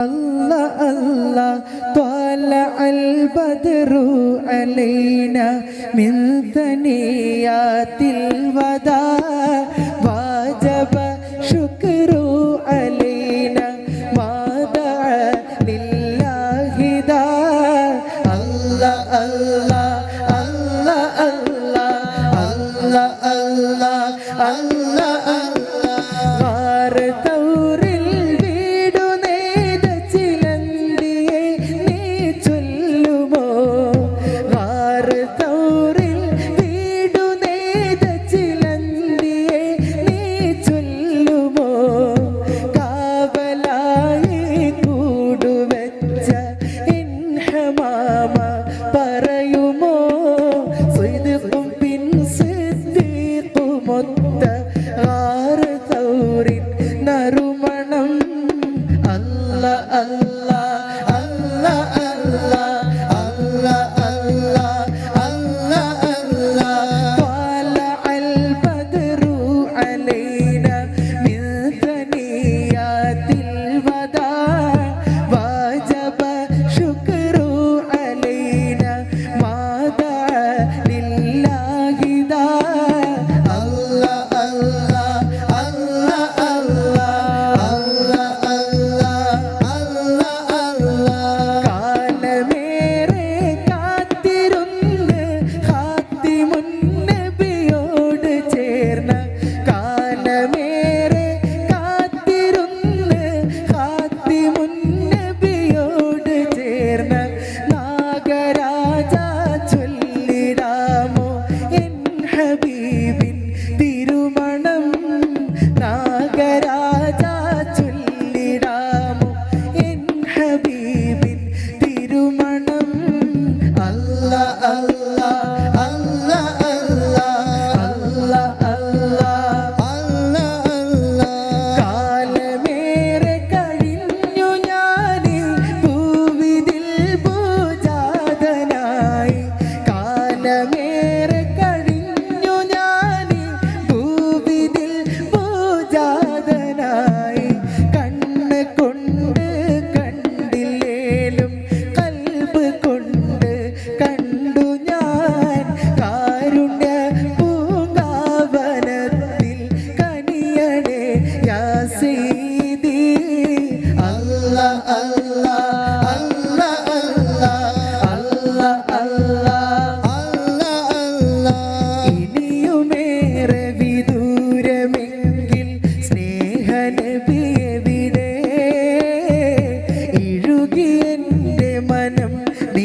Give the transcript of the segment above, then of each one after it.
الله الله طلع البدر علينا من ثنيات الوداع واجب شكر علينا ما دعا لله دا الله الله الله الله الله الله الله para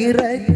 இறக்க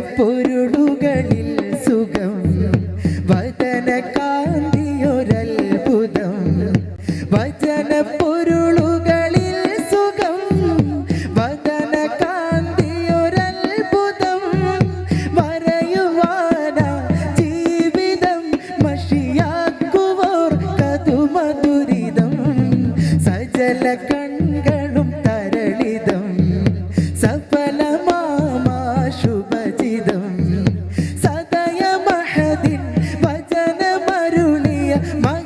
പൊരുളുകളിൽ സുഖം. വചന കാന്തിയൊരത്ഭുതം വചന പൊരുളുകളിൽ സുഖം. വചന കാന്തിയൊരത്ഭുതം മറയുവാന ജീവിതം മഷിയാക്കുവോർ കതുമധുരിതം. സജല my